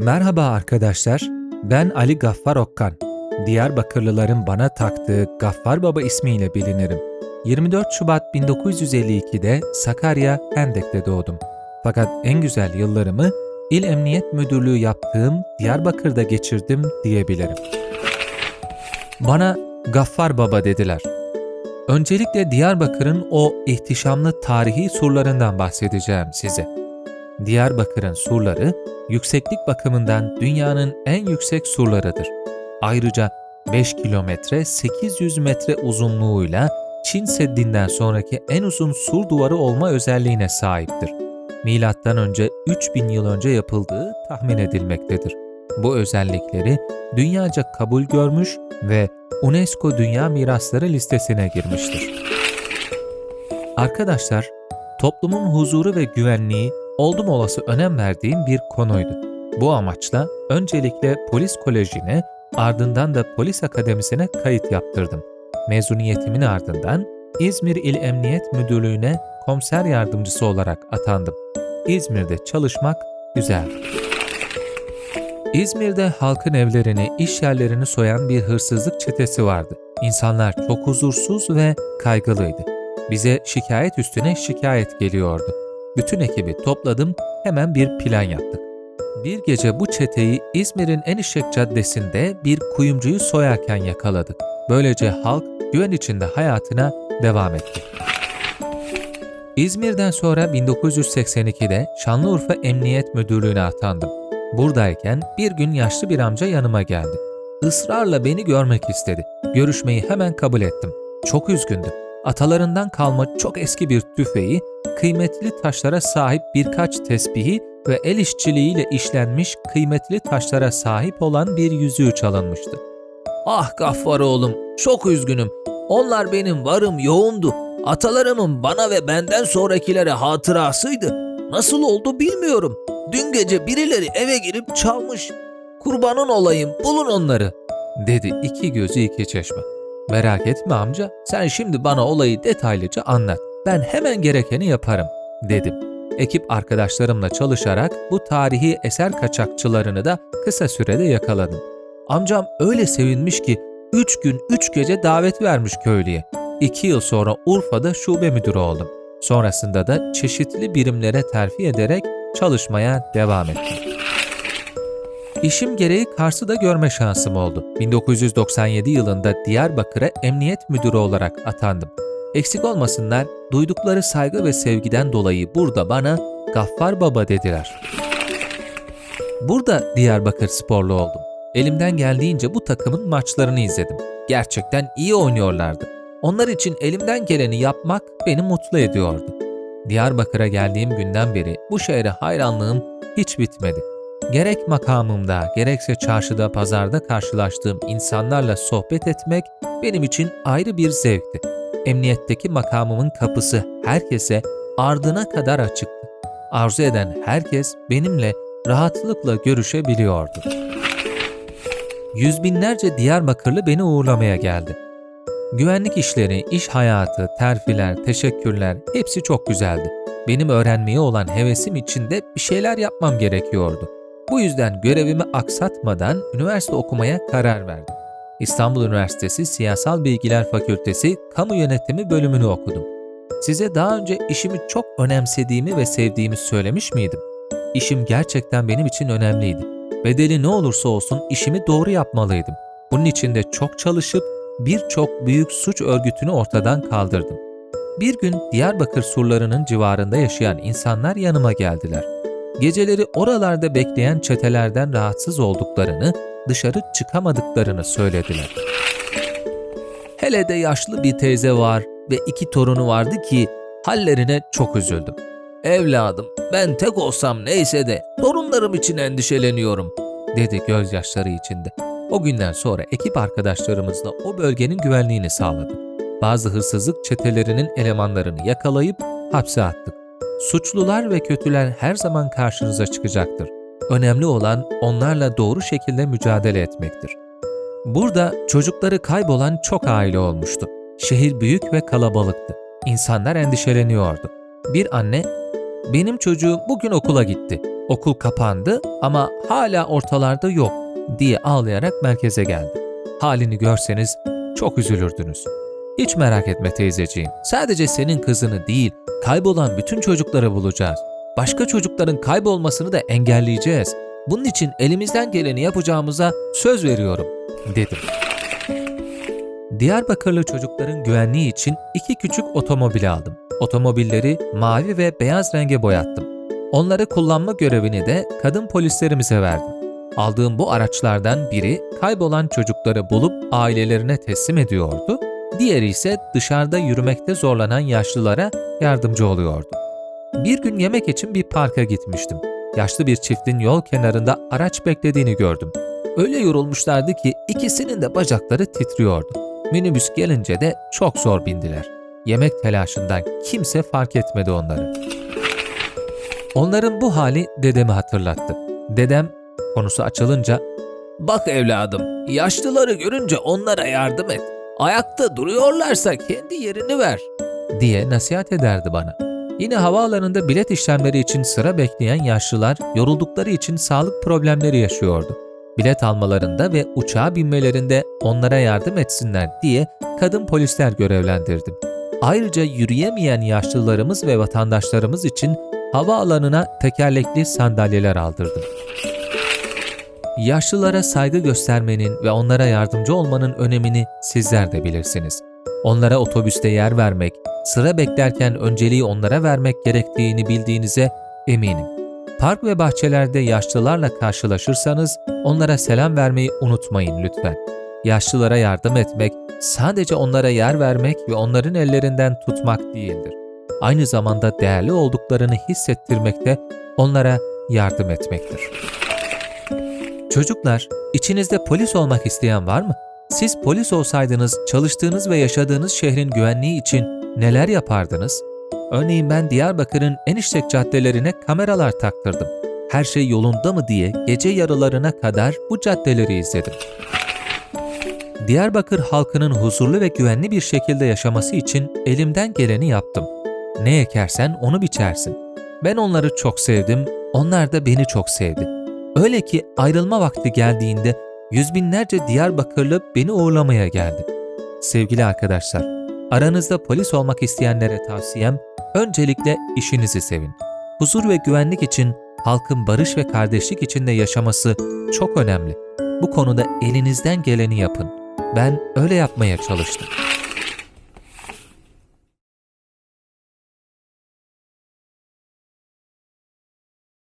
Merhaba arkadaşlar, ben Ali Gaffar Okkan. Diyarbakırlıların bana taktığı Gaffar Baba ismiyle bilinirim. 24 Şubat 1952'de Sakarya, Hendek'te doğdum. Fakat en güzel yıllarımı İl Emniyet Müdürlüğü yaptığım Diyarbakır'da geçirdim diyebilirim. Bana Gaffar Baba dediler. Öncelikle Diyarbakır'ın o ihtişamlı tarihi surlarından bahsedeceğim size. Diyarbakır'ın surları yükseklik bakımından dünyanın en yüksek surlarıdır. Ayrıca 5 kilometre 800 metre uzunluğuyla Çin Seddi'nden sonraki en uzun sur duvarı olma özelliğine sahiptir. Milattan önce 3000 yıl önce yapıldığı tahmin edilmektedir. Bu özellikleri dünyaca kabul görmüş ve UNESCO Dünya Mirasları listesine girmiştir. Arkadaşlar, toplumun huzuru ve güvenliği oldum olası önem verdiğim bir konuydu. Bu amaçla öncelikle polis kolejine ardından da polis akademisine kayıt yaptırdım. Mezuniyetimin ardından İzmir İl Emniyet Müdürlüğü'ne komiser yardımcısı olarak atandım. İzmir'de çalışmak güzel. İzmir'de halkın evlerini, iş yerlerini soyan bir hırsızlık çetesi vardı. İnsanlar çok huzursuz ve kaygılıydı. Bize şikayet üstüne şikayet geliyordu. Bütün ekibi topladım, hemen bir plan yaptık. Bir gece bu çeteyi İzmir'in en işlek caddesinde bir kuyumcuyu soyarken yakaladık. Böylece halk güven içinde hayatına devam etti. İzmir'den sonra 1982'de Şanlıurfa Emniyet Müdürlüğü'ne atandım. Buradayken bir gün yaşlı bir amca yanıma geldi. Israrla beni görmek istedi. Görüşmeyi hemen kabul ettim. Çok üzgündüm. Atalarından kalma çok eski bir tüfeği, kıymetli taşlara sahip birkaç tesbihi ve el işçiliğiyle işlenmiş kıymetli taşlara sahip olan bir yüzüğü çalınmıştı. Ah Gaffar oğlum, çok üzgünüm. Onlar benim varım yoğundu. Atalarımın bana ve benden sonrakilere hatırasıydı. Nasıl oldu bilmiyorum. Dün gece birileri eve girip çalmış. Kurbanın olayım, bulun onları. Dedi iki gözü iki çeşme. Merak etme amca, sen şimdi bana olayı detaylıca anlat. Ben hemen gerekeni yaparım, dedim. Ekip arkadaşlarımla çalışarak bu tarihi eser kaçakçılarını da kısa sürede yakaladım. Amcam öyle sevinmiş ki 3 gün 3 gece davet vermiş köylüye. 2 yıl sonra Urfa'da şube müdürü oldum. Sonrasında da çeşitli birimlere terfi ederek çalışmaya devam ettim. İşim gereği Kars'ı da görme şansım oldu. 1997 yılında Diyarbakır'a emniyet müdürü olarak atandım. Eksik olmasınlar, duydukları saygı ve sevgiden dolayı burada bana Gaffar Baba dediler. Burada Diyarbakır sporlu oldum. Elimden geldiğince bu takımın maçlarını izledim. Gerçekten iyi oynuyorlardı. Onlar için elimden geleni yapmak beni mutlu ediyordu. Diyarbakır'a geldiğim günden beri bu şehre hayranlığım hiç bitmedi. Gerek makamımda, gerekse çarşıda, pazarda karşılaştığım insanlarla sohbet etmek benim için ayrı bir zevkti. Emniyetteki makamımın kapısı herkese ardına kadar açıktı. Arzu eden herkes benimle rahatlıkla görüşebiliyordu. Yüz binlerce Diyarbakırlı beni uğurlamaya geldi. Güvenlik işleri, iş hayatı, terfiler, teşekkürler hepsi çok güzeldi. Benim öğrenmeye olan hevesim içinde bir şeyler yapmam gerekiyordu. Bu yüzden görevimi aksatmadan üniversite okumaya karar verdim. İstanbul Üniversitesi Siyasal Bilgiler Fakültesi Kamu Yönetimi bölümünü okudum. Size daha önce işimi çok önemsediğimi ve sevdiğimi söylemiş miydim? İşim gerçekten benim için önemliydi. Bedeli ne olursa olsun işimi doğru yapmalıydım. Bunun için de çok çalışıp birçok büyük suç örgütünü ortadan kaldırdım. Bir gün Diyarbakır surlarının civarında yaşayan insanlar yanıma geldiler. Geceleri oralarda bekleyen çetelerden rahatsız olduklarını, dışarı çıkamadıklarını söylediler. Hele de yaşlı bir teyze var ve iki torunu vardı ki hallerine çok üzüldüm. Evladım ben tek olsam neyse de torunlarım için endişeleniyorum dedi gözyaşları içinde. O günden sonra ekip arkadaşlarımızla o bölgenin güvenliğini sağladık. Bazı hırsızlık çetelerinin elemanlarını yakalayıp hapse attık. Suçlular ve kötüler her zaman karşınıza çıkacaktır. Önemli olan onlarla doğru şekilde mücadele etmektir. Burada çocukları kaybolan çok aile olmuştu. Şehir büyük ve kalabalıktı. İnsanlar endişeleniyordu. Bir anne, benim çocuğum bugün okula gitti. Okul kapandı ama hala ortalarda yok diye ağlayarak merkeze geldi. Halini görseniz çok üzülürdünüz. Hiç merak etme teyzeciğim. Sadece senin kızını değil, kaybolan bütün çocukları bulacağız. Başka çocukların kaybolmasını da engelleyeceğiz. Bunun için elimizden geleni yapacağımıza söz veriyorum, dedim. Diyarbakırlı çocukların güvenliği için iki küçük otomobil aldım. Otomobilleri mavi ve beyaz renge boyattım. Onları kullanma görevini de kadın polislerimize verdim. Aldığım bu araçlardan biri kaybolan çocukları bulup ailelerine teslim ediyordu, diğeri ise dışarıda yürümekte zorlanan yaşlılara yardımcı oluyordu. Bir gün yemek için bir parka gitmiştim. Yaşlı bir çiftin yol kenarında araç beklediğini gördüm. Öyle yorulmuşlardı ki ikisinin de bacakları titriyordu. Minibüs gelince de çok zor bindiler. Yemek telaşından kimse fark etmedi onları. Onların bu hali dedemi hatırlattı. Dedem konusu açılınca ''Bak evladım, yaşlıları görünce onlara yardım et. Ayakta duruyorlarsa kendi yerini ver.'' diye nasihat ederdi bana. Yine havaalanında bilet işlemleri için sıra bekleyen yaşlılar yoruldukları için sağlık problemleri yaşıyordu. Bilet almalarında ve uçağa binmelerinde onlara yardım etsinler diye kadın polisler görevlendirdim. Ayrıca yürüyemeyen yaşlılarımız ve vatandaşlarımız için havaalanına tekerlekli sandalyeler aldırdım. Yaşlılara saygı göstermenin ve onlara yardımcı olmanın önemini sizler de bilirsiniz. Onlara otobüste yer vermek, sıra beklerken önceliği onlara vermek gerektiğini bildiğinize eminim. Park ve bahçelerde yaşlılarla karşılaşırsanız onlara selam vermeyi unutmayın lütfen. Yaşlılara yardım etmek sadece onlara yer vermek ve onların ellerinden tutmak değildir. Aynı zamanda değerli olduklarını hissettirmek de onlara yardım etmektir. Çocuklar, içinizde polis olmak isteyen var mı? Siz polis olsaydınız çalıştığınız ve yaşadığınız şehrin güvenliği için neler yapardınız? Örneğin ben Diyarbakır'ın en işlek caddelerine kameralar taktırdım. Her şey yolunda mı diye gece yarılarına kadar bu caddeleri izledim. Diyarbakır halkının huzurlu ve güvenli bir şekilde yaşaması için elimden geleni yaptım. Ne ekersen onu biçersin. Ben onları çok sevdim, onlar da beni çok sevdi. Öyle ki ayrılma vakti geldiğinde yüz binlerce Diyarbakırlı beni uğurlamaya geldi. Sevgili arkadaşlar, aranızda polis olmak isteyenlere tavsiyem öncelikle işinizi sevin. Huzur ve güvenlik için halkın barış ve kardeşlik içinde yaşaması çok önemli. Bu konuda elinizden geleni yapın. Ben öyle yapmaya çalıştım.